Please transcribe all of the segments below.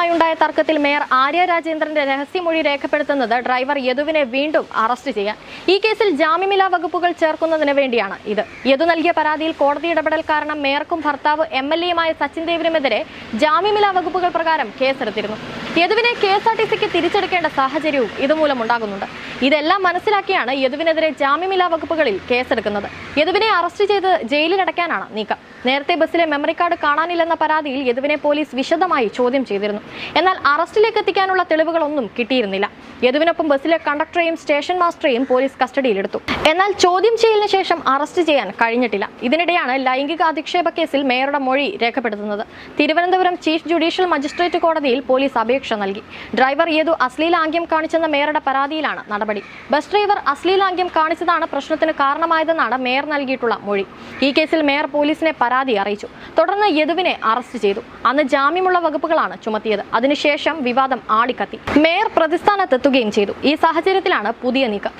ഡ്രൈവറുമായുണ്ടായ തർക്കത്തിൽ മേയർ ആര്യ രാജേന്ദ്രന്റെ രഹസ്യമൊഴി രേഖപ്പെടുത്തുന്നത് ഡ്രൈവർ യദുവിനെ വീണ്ടും അറസ്റ്റ് ചെയ്യാൻ. ഈ കേസിൽ ജാമ്യമില്ലാ വകുപ്പുകൾ ചേർക്കുന്നതിന് വേണ്ടിയാണ് ഇത്. യദു നൽകിയ പരാതിയിൽ കോടതി ഇടപെടൽ കാരണം മേയർക്കും ഭർത്താവ് എം എൽ എയുമായ സച്ചിൻ ദേവിനുമെതിരെ ജാമ്യമില്ലാ വകുപ്പുകൾ പ്രകാരം കേസെടുത്തിരുന്നു. യദുവിനെ കെ എസ് ആർ ടി സിക്ക് തിരിച്ചെടുക്കേണ്ട സാഹചര്യവും ഇതുമൂലം ഉണ്ടാകുന്നുണ്ട്. ഇതെല്ലാം മനസ്സിലാക്കിയാണ് യദുവിനെതിരെ ജാമ്യമില്ലാ വകുപ്പുകളിൽ കേസെടുക്കുന്നത്. യദുവിനെ അറസ്റ്റ് ചെയ്ത് ജയിലിലടയ്ക്കാനാണ് നീക്കം. നേരത്തെ ബസ്സിലെ മെമ്മറി കാർഡ് കാണാനില്ലെന്ന പരാതിയിൽ യദുവിനെ പോലീസ് വിശദമായി ചോദ്യം ചെയ്തിരുന്നു. എന്നാൽ അറസ്റ്റിലേക്ക് എത്തിക്കാനുള്ള തെളിവുകളൊന്നും കിട്ടിയിരുന്നില്ല. യദുവിനൊപ്പം ബസ്സിലെ കണ്ടക്ടറെയും സ്റ്റേഷൻ മാസ്റ്ററെയും പോലീസ് കസ്റ്റഡിയിലെടുത്തു. എന്നാൽ ചോദ്യം ചെയ്യലിന് ശേഷം അറസ്റ്റ് ചെയ്യാൻ കഴിഞ്ഞിട്ടില്ല. ഇതിനിടെയാണ് ലൈംഗിക അധിക്ഷേപ കേസിൽ മേയറുടെ മൊഴി രേഖപ്പെടുത്തുന്നത്. തിരുവനന്തപുരം ചീഫ് ജുഡീഷ്യൽ മജിസ്ട്രേറ്റ് കോടതിയിൽ പോലീസ് അപേക്ഷ നൽകി. ഡ്രൈവർ യദു അശ്ലീലാംഗ്യം കാണിച്ചെന്ന മേയറുടെ പരാതിയിലാണ് നടപടി. ബസ് ഡ്രൈവർ അശ്ലീലാംഗ്യം കാണിച്ചതാണ് പ്രശ്നത്തിന് കാരണമായതെന്നാണ് മേയർ നൽകിയിട്ടുള്ള മൊഴി. ഈ കേസിൽ മേയർ പോലീസിനെ പരാതി അറിയിച്ചു. തുടർന്ന് യദുവിനെ അറസ്റ്റ് ചെയ്തു. അന്ന് ജാമ്യമുള്ള വകുപ്പുകളാണ് ചുമത്തിയത്. അതിനുശേഷം വിവാദം ആളിക്കത്തി. മേയർ പ്രതിസ്ഥാനത്തെത്തുകയും ചെയ്തു. ഈ സാഹചര്യത്തിലാണ് പുതിയ നീക്കം.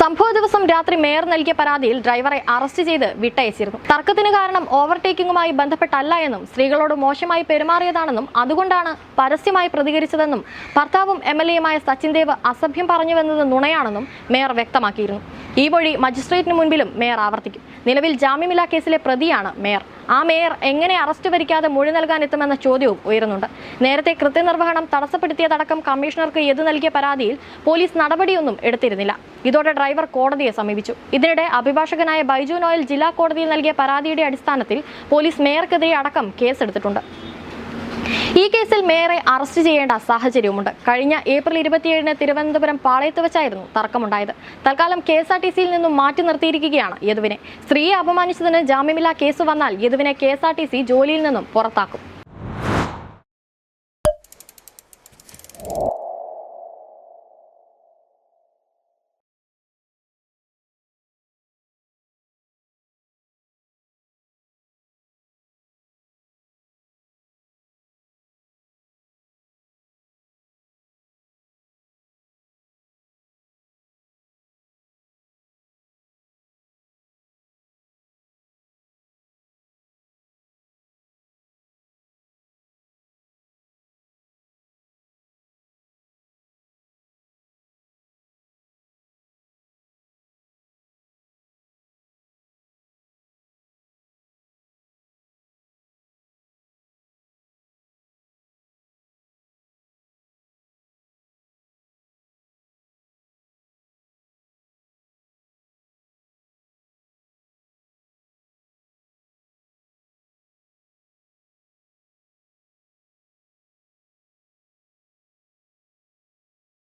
സംഭവ ദിവസം രാത്രി മേയർ നൽകിയ പരാതിയിൽ ഡ്രൈവറെ അറസ്റ്റ് ചെയ്ത് വിട്ടയച്ചിരുന്നു. തർക്കത്തിന് കാരണം ഓവർടേക്കിംഗുമായി ബന്ധപ്പെട്ടല്ല എന്നും സ്ത്രീകളോട് മോശമായി പെരുമാറിയതാണെന്നും അതുകൊണ്ടാണ് പരസ്യമായി പ്രതികരിച്ചതെന്നും ഭർത്താവും എം എൽ എയുമായ സച്ചിൻ ദേവ് അസഭ്യം പറഞ്ഞുവെന്നത് നുണയാണെന്നും മേയർ വ്യക്തമാക്കിയിരുന്നു. ഈ വഴി മജിസ്ട്രേറ്റിന് മുൻപിലും മേയർ ആവർത്തിക്കും. നിലവിൽ ജാമ്യമില്ലാ കേസിലെ പ്രതിയാണ് മേയർ. ആ മേയർ എങ്ങനെ അറസ്റ്റ് വരിക്കാതെ മൊഴി നൽകാൻ എത്തുമെന്ന ചോദ്യവും ഉയരുന്നുണ്ട്. നേരത്തെ കൃത്യനിർവഹണം തടസ്സപ്പെടുത്തിയതടക്കം കമ്മീഷണർക്ക് എതു നൽകിയ പരാതിയിൽ പോലീസ് നടപടിയൊന്നും എടുത്തിരുന്നില്ല. ഇതോടെ ഡ്രൈവർ കോടതിയെ സമീപിച്ചു. ഇതിനിടെ അഭിഭാഷകനായ ബൈജു നോയൽ ജില്ലാ കോടതിയിൽ നൽകിയ പരാതിയുടെ അടിസ്ഥാനത്തിൽ പോലീസ് മേയർക്കെതിരെ അടക്കം കേസെടുത്തിട്ടുണ്ട്. ഈ കേസിൽ മേയറെ അറസ്റ്റ് ചെയ്യേണ്ട സാഹചര്യവുമുണ്ട്. കഴിഞ്ഞ ഏപ്രിൽ ഇരുപത്തിയേഴിന് തിരുവനന്തപുരം പാളയത്ത് വെച്ചായിരുന്നു തർക്കമുണ്ടായത്. തൽക്കാലം കെ എസ് ആർ ടി സിയിൽ നിന്നും മാറ്റി നിർത്തിയിരിക്കുകയാണ് യദുവിനെ. സ്ത്രീയെ അപമാനിച്ചതിന് ജാമ്യമില്ലാ കേസ് വന്നാൽ യദുവിനെ K S R T C ജോലിയിൽ നിന്നും പുറത്താക്കും.